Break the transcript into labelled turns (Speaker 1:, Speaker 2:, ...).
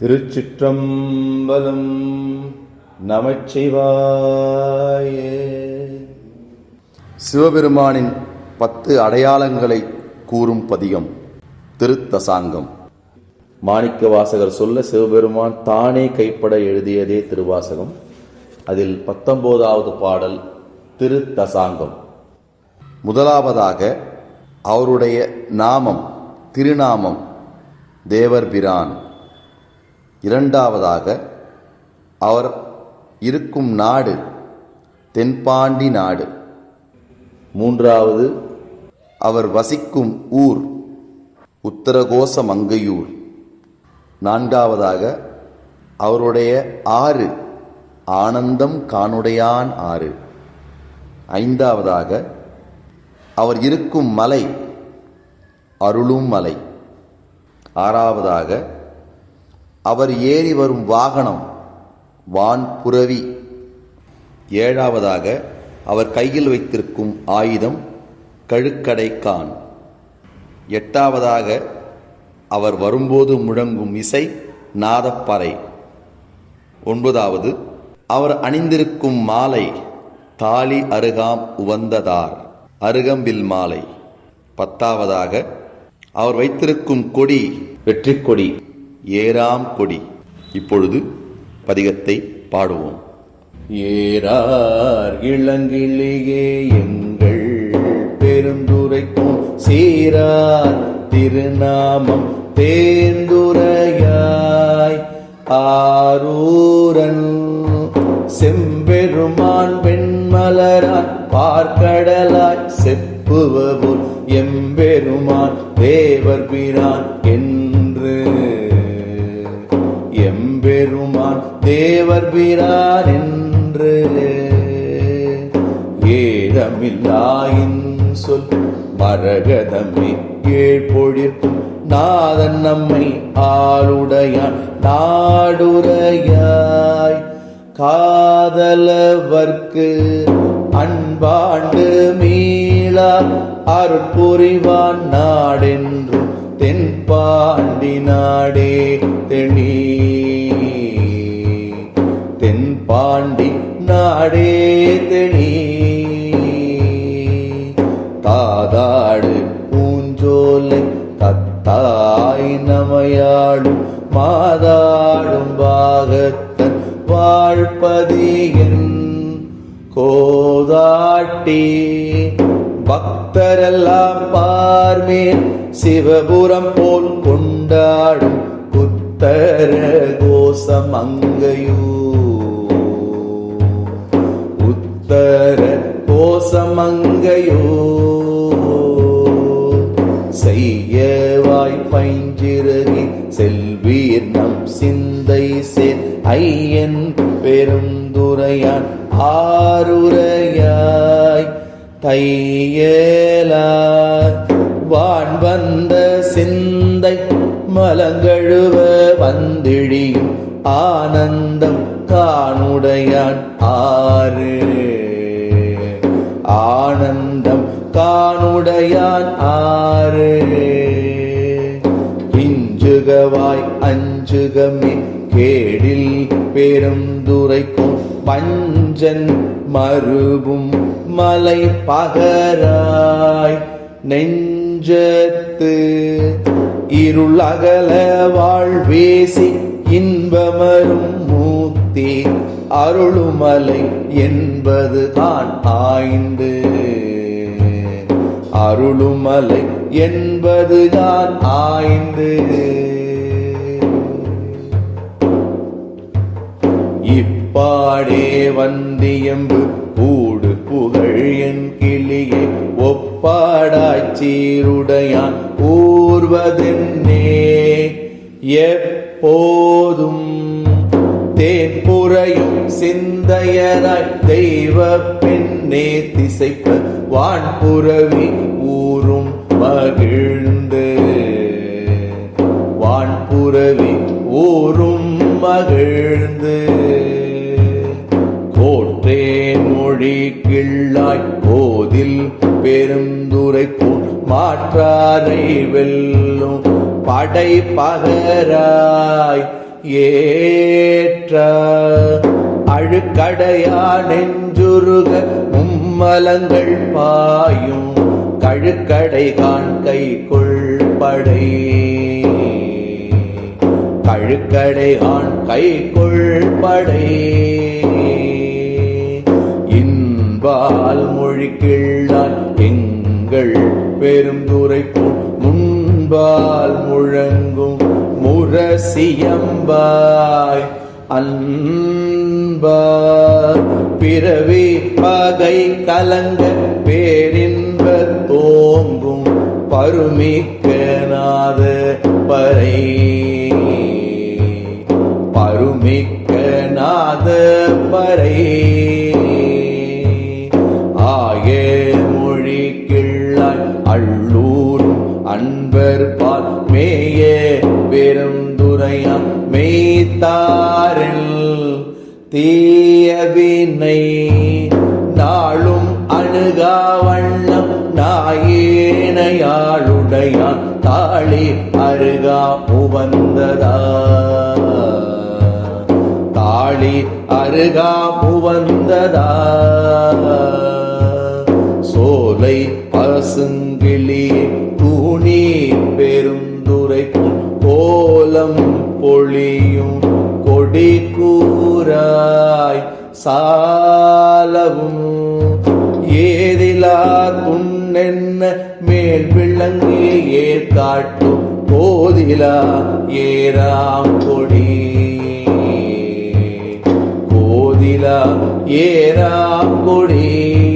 Speaker 1: திருச்சிற்றம்பலம் நமச்சிவாயே.
Speaker 2: சிவபெருமானின் பத்து அடையாளங்களை கூறும் பதிகம் திருத்தசாங்கம்.
Speaker 1: மாணிக்க வாசகர் சொல்ல சிவபெருமான் தானே கைப்பட எழுதியதே திருவாசகம். அதில் பத்தொன்பதாவது பாடல் திருத்தசாங்கம்.
Speaker 2: முதலாவதாக அவருடைய நாமம் திருநாமம் தேவர் பிரான். இரண்டாவதாக அவர் இருக்கும் நாடு தென்பாண்டி நாடு.
Speaker 1: மூன்றாவது
Speaker 2: அவர் வசிக்கும் ஊர் உத்தரகோச மங்கையூர். நான்காவதாக அவருடைய ஆறு ஆனந்தம் காணுடையான் ஆறு. ஐந்தாவதாக அவர் இருக்கும் மலை அருளும் மலை. ஆறாவதாக அவர் ஏறி வரும் வாகனம் வான் புரவி. ஏழாவதாக அவர் கையில் வைத்திருக்கும் ஆயுதம் கழுக்கடைக்கான் எட்டாவதாக அவர் வரும்போது முழங்கும் இசை நாதப்பறை. ஒன்பதாவது அவர் அணிந்திருக்கும் மாலை தாலி அருகாம் உவந்ததார் அருகம்பில் மாலை. பத்தாவதாக அவர் வைத்திருக்கும் கொடி
Speaker 1: வெற்றி கொடி
Speaker 2: ஏராம் கொடி. இப்பொழுது பதிகத்தை பாடுவோம்.
Speaker 1: ஏறார் இளங்கிளியே எங்கள் பெருந்துரைக்கும் சீரார் திருநாமம் தேர்ந்துரையாய் ஆரூரன் செம்பெருமான் வெண்மலரான் பார்க்கடலாய். செப்புவபோல் எம்பெருமான் தேவர் பிரான் என் பெருமான் தேவர் பிரார் என்று ஏதமில்லாயின் சொல் மரகதமே ஏழ்பொழிற்கும் நாதன் நம்மை ஆளுடையான் நாடுரையாய். காதலவர்க்கு அன்பாண்டு மீளா அற்புரிவான் நாடென்றும் தென்பாண்டி நாடே தெளி நாடே தெளி தாதாடு பூஞ்சோலை தத்தாய் நமையாடும் மாதாடும் பாகத்தன் வாழ்பதியன் கோதாட்டி. பக்தரெல்லாம் பார்மேல் சிவபுரம் போல் கொண்டாடும் புத்தர கோசம் அங்கையூர் உத்தர கோசமங்கையோ செய்யவாய் பைஞ்சிறகி செல்வீர் நம் சிந்தை சேர். ஐயன் பெருந்துரையான் ஆருரையாய். தையலார் வான் வந்த சிந்தை மலங்கழுவ வந்திழியும். ஆனந்தம் காணுடையான் ஆறு. காணுடையான் ஆறு. இஞ்சுகவாய் அஞ்சுகமே கேடில் பெருந்துரைக்கும் பஞ்சன் மறுபும் மலை பகராய். நெஞ்சத்து இருள் அகல வாழ்வேசி இன்பமரும் மூத்தி அருளுமலை என்பது தான் ஆய்ந்து. அருளுமலை என்பது தான் ஆய்ந்து. இப்பாடே வந்தியம்பு கூடு புகழ் என் கிளியை ஒப்பாடாச்சீருடையான் ஊர்வதென்னே? எப்போதும் தேன்புறையும் சிந்தையராய் தெய்வ பெண்ணே திசைப்ப வான்புறவி ஊரும் மகிழ்ந்து. வான்புறவி ஊரும் மகிழ்ந்து. கோற்றேன் மொழி கிள்ளாய் கோதில் பெருந்துரைக்கும் மாற்றாரை வெல்லும் படை பகராய் ஏற்ற அழுக்கடையா நெஞ்சுருக மும்மலங்கள் பாயும் கழுக்கடை காண் கை கொள்படை கழுக்கடை ஆண் கை கொள்படை இன்பால் மொழி கிள்ளான் எங்கள் பெருந்துரை முன்பால் முழங்கும் முரசியம்பாய் அன்பா பிறவி பகை கலங்க பேரின்ப தோங்கும் பருமிக்க நாத பறை. பருமிக்க நாத பறை. தீயவினை நாளும் அணுகா வண்ணம் நாயேனையாளுடையான் தாளி அருகா உவந்ததா. தாளி அருகா உவந்ததா. சோலை பசுங்கிளியே தூணி பெருந்துரைக்கும் கோலம் பொழியும் கொடி கூறாய் சாலவும். ஏதிலா துண்ணென்ன மேல் விளங்கி ஏற்காட்டும். போதிலா ஏராம் கொடி. கோதிலா ஏராம் கொடி.